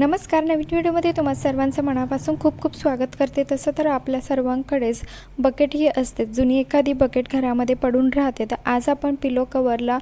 नमस्कार नवीन व्हिडिओमध्ये तुम्हा सर्वांचं मनापासून खूप खूप स्वागत करते. तसं तर आपल्या सर्वांकडेच बकेट ही असते. जुनी एखादी बकेट घरामध्ये पडून राहते. तर आज आपण पिलो कवरला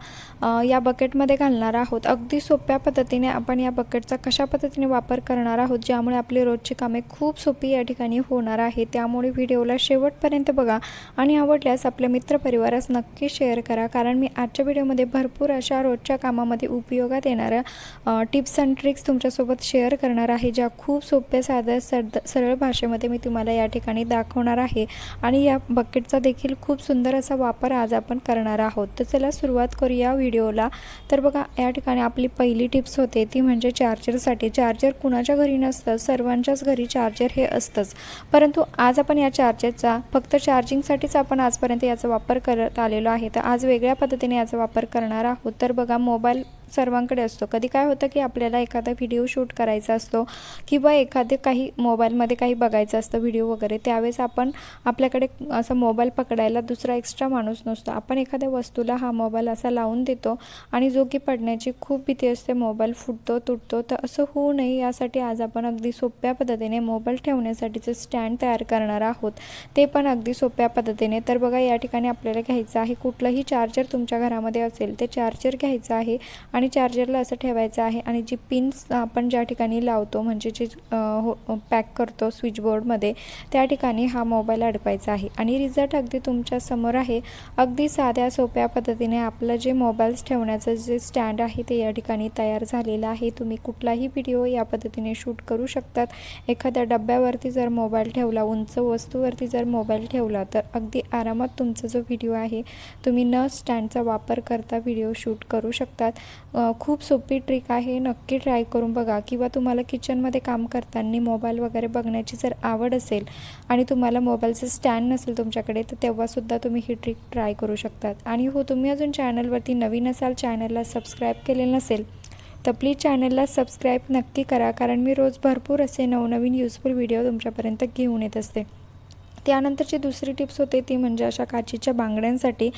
या बकेटमध्ये घालणार आहोत. अगदी सोप्या पद्धतीने आपण या बकेटचा कशा पद्धतीने वापर करणार आहोत ज्यामुळे आपली रोजची कामे खूप सोपी या ठिकाणी होणार आहे. त्यामुळे व्हिडिओला शेवटपर्यंत बघा आणि आवडल्यास आपल्या मित्रपरिवारास नक्की शेअर करा. कारण मी आजच्या व्हिडिओमध्ये भरपूर अशा रोजच्या कामामध्ये उपयोगात येणाऱ्या टिप्स अँड ट्रिक्स तुमच्यासोबत शेअर करणार आहे ज्या खूप सोप्या साध्या सरद सरळ भाषेमध्ये मी तुम्हाला या ठिकाणी दाखवणार आहे. आणि या बकेटचा देखील खूप सुंदर असा वापर आज आपण करणार आहोत. तर चला सुरुवात करूया व्हिडिओला. तर बघा या ठिकाणी आपली पहिली टिप्स होते ती म्हणजे चार्जरसाठी चार्जर कुणाच्या घरी नसतं सर्वांच्याच घरी चार्जर हे असतंच. परंतु आज आपण या चार्जरचा फक्त चार्जिंगसाठीच आपण आजपर्यंत याचा वापर करत आलेलो आहे. तर आज वेगळ्या पद्धतीने याचा वापर करणार आहोत. तर बघा मोबाईल सर्वांकडे असतो. कधी काय होतं की आपल्याला एखादा व्हिडिओ शूट करायचा असतो किंवा एखादे काही मोबाईलमध्ये काही बघायचं असतं व्हिडिओ वगैरे त्यावेळेस आपण आपल्याकडे असं मोबाईल पकडायला दुसरा एक्स्ट्रा माणूस नसतो. आपण एखाद्या वस्तूला हा मोबाईल असा लावून देतो आणि जो की पडण्याची खूप भीती असते मोबाईल फुटतो तुटतो तर असं होऊ नये. यासाठी आज आपण अगदी सोप्या पद्धतीने मोबाईल ठेवण्यासाठीचं स्टँड तयार करणार आहोत. ते पण अगदी सोप्या पद्धतीने. तर बघा या ठिकाणी आपल्याला घ्यायचं आहे कुठलंही चार्जर तुमच्या घरामध्ये असेल ते चार्जर घ्यायचं आहे आणि चार्जरला असं ठेवायचं आहे आणि जी पिन्स आपण ज्या ठिकाणी लावतो म्हणजे जे हो पॅक करतो स्विचबोर्डमध्ये त्या ठिकाणी हा मोबाईल अडकवायचा आहे. आणि रिझल्ट अगदी तुमच्यासमोर आहे. अगदी साध्या सोप्या पद्धतीने आपलं जे मोबाईल्स ठेवण्याचं जे स्टँड आहे ते या ठिकाणी तयार झालेलं आहे. तुम्ही कुठलाही व्हिडिओ या पद्धतीने शूट करू शकतात. एखाद्या डब्यावरती जर मोबाईल ठेवला उंच वस्तूवरती जर मोबाईल ठेवला तर अगदी आरामात तुमचा जो व्हिडिओ आहे तुम्ही न स्टँडचा वापर करता व्हिडिओ शूट करू शकतात. खूप सोपी ट्रिक आहे. नक्की ट्राय करून बघा. किंवा तुम्हाला किचनमध्ये काम करताना मोबाईल वगैरे बघण्याची जर आवड असेल आणि तुम्हाला मोबाईलचं स्टँड नसेल तुमच्याकडे तर तेव्हासुद्धा तुम्ही ही ट्रिक ट्राय करू शकतात. आणि हो तुम्ही अजून चॅनलवरती नवीन असाल चॅनलला सबस्क्राईब केलेलं नसेल तर प्लीज चॅनलला सबस्क्राईब नक्की करा. कारण मी रोज भरपूर असे नवनवीन यूजफुल व्हिडिओ तुमच्यापर्यंत घेऊन येत असते. त्यानंतरची दुसरी टिप्स होते ती म्हणजे अशा काचीच्या बांगड्यांसाठी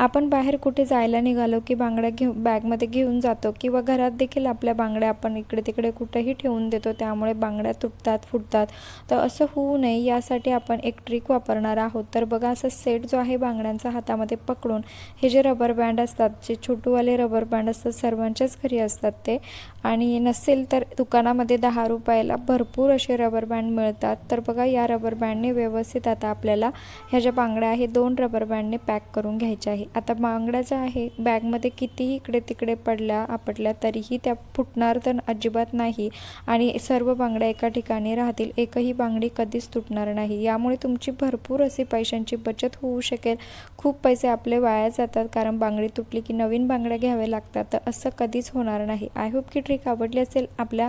आपण बाहेर कुठे जायला निघालो की बांगड्या घेऊ बॅगमध्ये घेऊन जातो किंवा घरात देखील आपल्या बांगड्या आपण इकडे तिकडे कुठेही ठेवून देतो त्यामुळे बांगड्या तुटतात फुटतात. तर असं होऊ नये यासाठी आपण एक ट्रिक वापरणार आहोत. तर बघा असं सेट जो आहे बांगड्यांचा हातामध्ये पकडून हे जे रबर बँड असतात जे छोटूवाले रबर बँड असतात सर्वांच्याच घरी असतात ते आणि नसेल तर दुकानामध्ये दहा रुपयाला भरपूर असे रबर बँड मिळतात. तर बघा या रबर बँडने व्यवस्थित आता आपल्याला ह्या ज्या बांगड्या आहे दोन रबर बँडने पॅक करून घ्यायच्या आहे आता बांगड्या ज्या आहे बॅगमध्ये कितीही इकडे तिकडे पडल्या आपटल्या तरीही त्या फुटणार तर अजिबात नाही. आणि सर्व बांगड्या एका ठिकाणी राहतील. एकही बांगडी कधीच तुटणार नाही. यामुळे तुमची भरपूर अशी पैशांची बचत होऊ शकेल. खूप पैसे आपले वाया जातात. कारण बांगडी तुटली की नवीन बांगड्या घ्याव्या लागतात. तर असं कधीच होणार नाही. आय होप की ट्रिक आवडली असेल आपल्या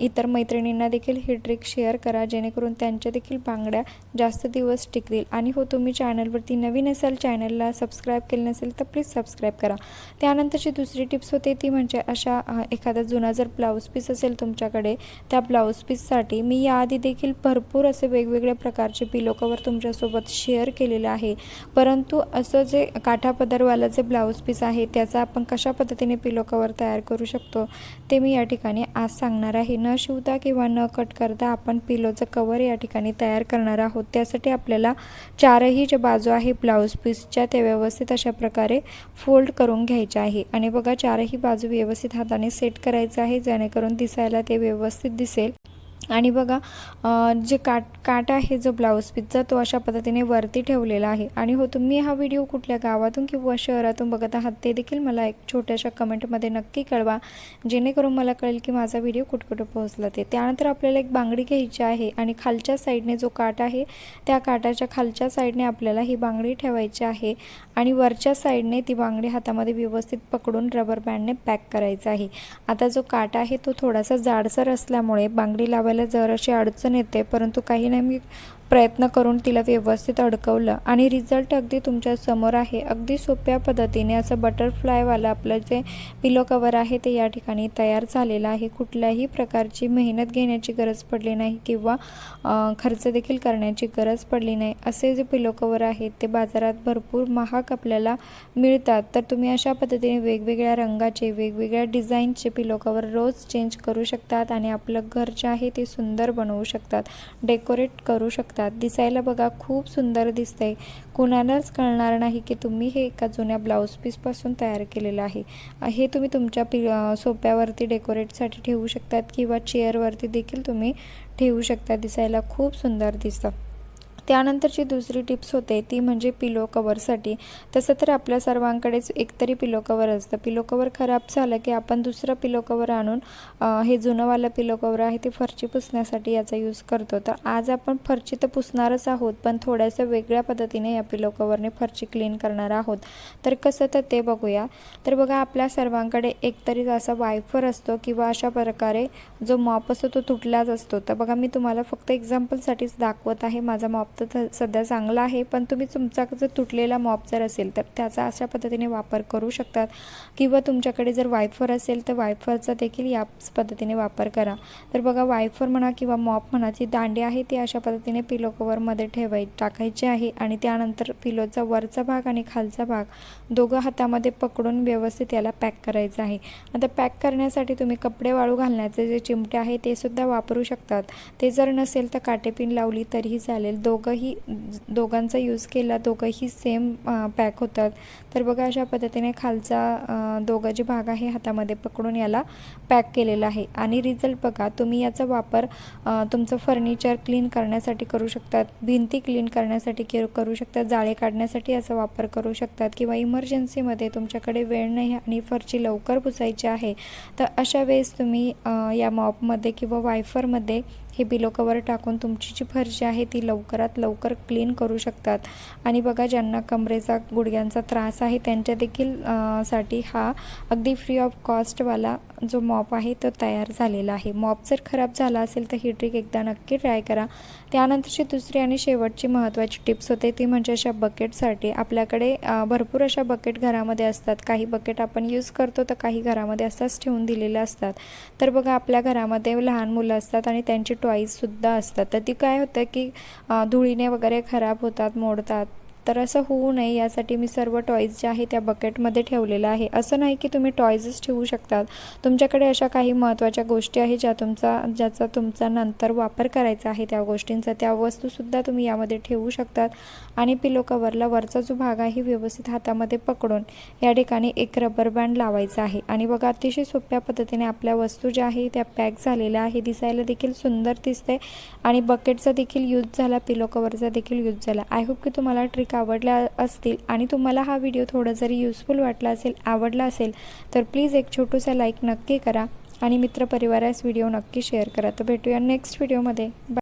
इतर मैत्रिणींना देखील ही ट्रिक शेअर करा जेणेकरून त्यांच्या देखील बांगड्या जास्त दिवस टिकतील. आणि हो तुम्ही चॅनलवरती नवीन असाल चॅनलला सबस्क्राईब केलं नसेल तर प्लीज सबस्क्राईब करा. त्यानंतरची दुसरी टिप्स होते ती म्हणजे अशा एखादा जुना जर ब्लाऊज पीस असेल तुमच्याकडे त्या ब्लाऊज पीससाठी मी याआधी देखील भरपूर असे वेगवेगळ्या प्रकारचे पिलो कवर तुमच्यासोबत शेअर केलेलं आहे. परंतु असं जे काठा पदरवाला जे ब्लाऊज पीस आहे त्याचा आपण कशा पद्धतीने पिलो कवर तयार करू शकतो? ते मी या ठिकाणी आज सांगणार आहे. न शिवता किंवा न कट करता आपण पिलोचं कवर या ठिकाणी तयार करणार आहोत. त्यासाठी आपल्याला चारही ज्या बाजू आहे ब्लाऊज पीसच्या त्या व्यवस्थित अशा प्रकारे फोल्ड करून घ्यायचे आहे. आणि बघा चारही बाजू व्यवस्थित हाताने सेट करायचं आहे जेणेकरून दिसायला ते व्यवस्थित दिसेल. आणि बघा जे काट काट आहे जो ब्लाऊज पीसचा तो अशा पद्धतीने वरती ठेवलेला आहे. आणि हो तुम्ही हा व्हिडिओ कुठल्या गावातून किंवा शहरातून बघत आहात ते देखील मला एक छोट्याशा कमेंटमध्ये नक्की कळवा. जेणेकरून मला कळेल की माझा व्हिडिओ कुठकुठं पोहोचला ते. त्यानंतर आपल्याला एक बांगडी घ्यायची आहे आणि खालच्या साईडने जो काट आहे त्या काटाच्या खालच्या साईडने आपल्याला ही बांगडी ठेवायची आहे आणि वरच्या साईडने ती बांगडी हातामध्ये व्यवस्थित पकडून रबर बँडने पॅक करायचं आहे. आता जो काट आहे तो थोडासा जाडसर असल्यामुळे बांगडी लावायला जराशी अडचण येते परंतु काही नाही मी प्रयत्न करून तिला व्यवस्थित अडकवलं. आणि रिझल्ट अगदी तुमच्यासमोर आहे. अगदी सोप्या पद्धतीने असं बटरफ्लायवालं आपलं जे पिलो कवर आहे ते या ठिकाणी तयार झालेलं आहे. कुठल्याही प्रकारची मेहनत घेण्याची गरज पडली नाही किंवा खर्च देखील करण्याची गरज पडली नाही. असे जे पिलो कवर आहेत ते बाजारात भरपूर महाग आपल्याला मिळतात. तर तुम्ही अशा पद्धतीने वेगवेगळ्या रंगाचे वेगवेगळ्या डिझाईनचे पिलो कवर रोज चेंज करू शकतात आणि आपलं घर जे आहे ते सुंदर बनवू शकतात. डेकोरेट करू शकतात. दिसायला बघा खूप सुंदर दिसतंय. कुणालाच कळणार नाही की तुम्ही हे एका जुन्या ब्लाऊज पीसपासून तयार केलेलं आहे. हे तुम्ही तुमच्या पि सोप्यावरती डेकोरेटसाठी ठेवू शकतात किंवा चेअरवरती देखील तुम्ही ठेवू शकता. दिसायला खूप सुंदर दिसतं. त्यानंतरची दुसरी टिप्स होते ती म्हणजे पिलो कवरसाठी तसं तर आपल्या सर्वांकडेच एकतरी पिलो कवर असतं. पिलो कवर खराब झालं की आपण दुसरं पिलो कवर आणून हे जुनंवालं पिलो कवर आहे ते फरची पुसण्यासाठी याचा यूज करतो. तर आज आपण फरची तर पुसणारच आहोत पण थोड्याशा वेगळ्या पद्धतीने या पिलो कवरने फरची क्लीन करणार आहोत. तर कसं तर ते बघूया. तर बघा आपल्या सर्वांकडे एकतरी असा वायफर असतो किंवा अशा प्रकारे जो मॉप असतो तो तुटलाच असतो. तर बघा मी तुम्हाला फक्त एक्झाम्पलसाठीच दाखवत आहे. माझा मॉप तर थ- सध्या चांगला आहे पण तुम्ही तुमचा जर तुटलेला मॉप जर असेल तर त्याचा अशा पद्धतीने वापर करू शकतात. किंवा तुमच्याकडे जर वायफर असेल तर वायफरचा देखील याच पद्धतीने वापर करा. तर बघा वायफर म्हणा किंवा मॉप म्हणा जी दांडी आहे ती अशा पद्धतीने पिलो कवरमध्ये ठेवाय टाकायची आहे. आणि त्यानंतर पिलोचा वरचा भाग आणि खालचा भाग दोघं हातामध्ये पकडून व्यवस्थित याला पॅक करायचं आहे. आता पॅक करण्यासाठी तुम्ही कपडे वाळू घालण्याचे जे चिमटे आहे ते सुद्धा वापरू शकतात. ते जर नसेल तर काटेपिन लावली तरीही चालेल. दोघं दोघंही दोघांचा यूज केला दोघंही सेम पॅक होतात. तर बघा अशा पद्धतीने खालचा दोघं जे भाग आहे हातामध्ये पकडून याला पॅक केलेला आहे. आणि रिझल्ट बघा तुम्ही याचा वापर तुमचं फर्निचर क्लीन करण्यासाठी करू शकतात भिंती क्लीन करण्यासाठी के करू शकतात जाळे काढण्यासाठी याचा वापर करू शकतात किंवा इमर्जन्सीमध्ये तुमच्याकडे वेळ नाही आणि फरची लवकर पुसायची आहे तर अशा वेळेस तुम्ही या मॉपमध्ये किंवा वायफरमध्ये हे बिलो कवर टाकून तुमची जी फरशी आहे ती लवकरात लवकर क्लीन करू शकतात. आणि बघा ज्यांना कमरेचा गुडघ्यांचा त्रास आहे त्यांच्या देखील साठी हा अगदी फ्री ऑफ कॉस्टवाला जो मॉप आहे तो तयार झालेला आहे. मॉप जर खराब झाला असेल तर ही ट्रिक एकदा नक्की ट्राय करा. त्यानंतरची दुसरी आणि शेवटची महत्त्वाची टिप्स होते ती म्हणजे अशा बकेटसाठी आपल्याकडे भरपूर अशा बकेट घरामध्ये असतात. काही बकेट आपण यूज करतो तर काही घरामध्ये असंच ठेवून दिलेले असतात. तर बघा आपल्या घरामध्ये लहान मुलं असतात आणि त्यांची टॉईजसुद्धा असतात. तर ती काय होतं की धुळीने वगैरे खराब होतात मोडतात. तर असं होऊ नये यासाठी मी सर्व टॉईज जे आहे त्या बकेटमध्ये ठेवलेलं आहे. असं नाही की तुम्ही टॉईजच ठेवू शकतात. तुमच्याकडे अशा काही महत्त्वाच्या गोष्टी आहेत ज्या तुमचा ज्याचा तुमचा नंतर वापर करायचा आहे त्या गोष्टींचा त्या वस्तूसुद्धा तुम्ही यामध्ये ठेवू शकतात. आणि पिलो कवरला वरचा जो भाग आहे व्यवस्थित हातामध्ये पकडून या ठिकाणी एक रबर बँड लावायचा आहे. आणि बघा अतिशय सोप्या पद्धतीने आपल्या वस्तू ज्या आहे त्या पॅक झालेल्या आहे. दिसायला देखील सुंदर दिसते आणि बकेटचा देखील यूज झाला पिलो कवरचा देखील यूज झाला. आय होप की तुम्हाला ट्रिक आवडल्या असतील आणि तुम्हाला हा व्हिडिओ थोडा जरी युजफुल वाटला असेल आवडला असेल तर प्लीज एक छोटूसा लाईक नक्की करा आणि मित्रपरिवारास व्हिडिओ नक्की शेअर करा. तर भेटूया नेक्स्ट व्हिडिओमध्ये बाय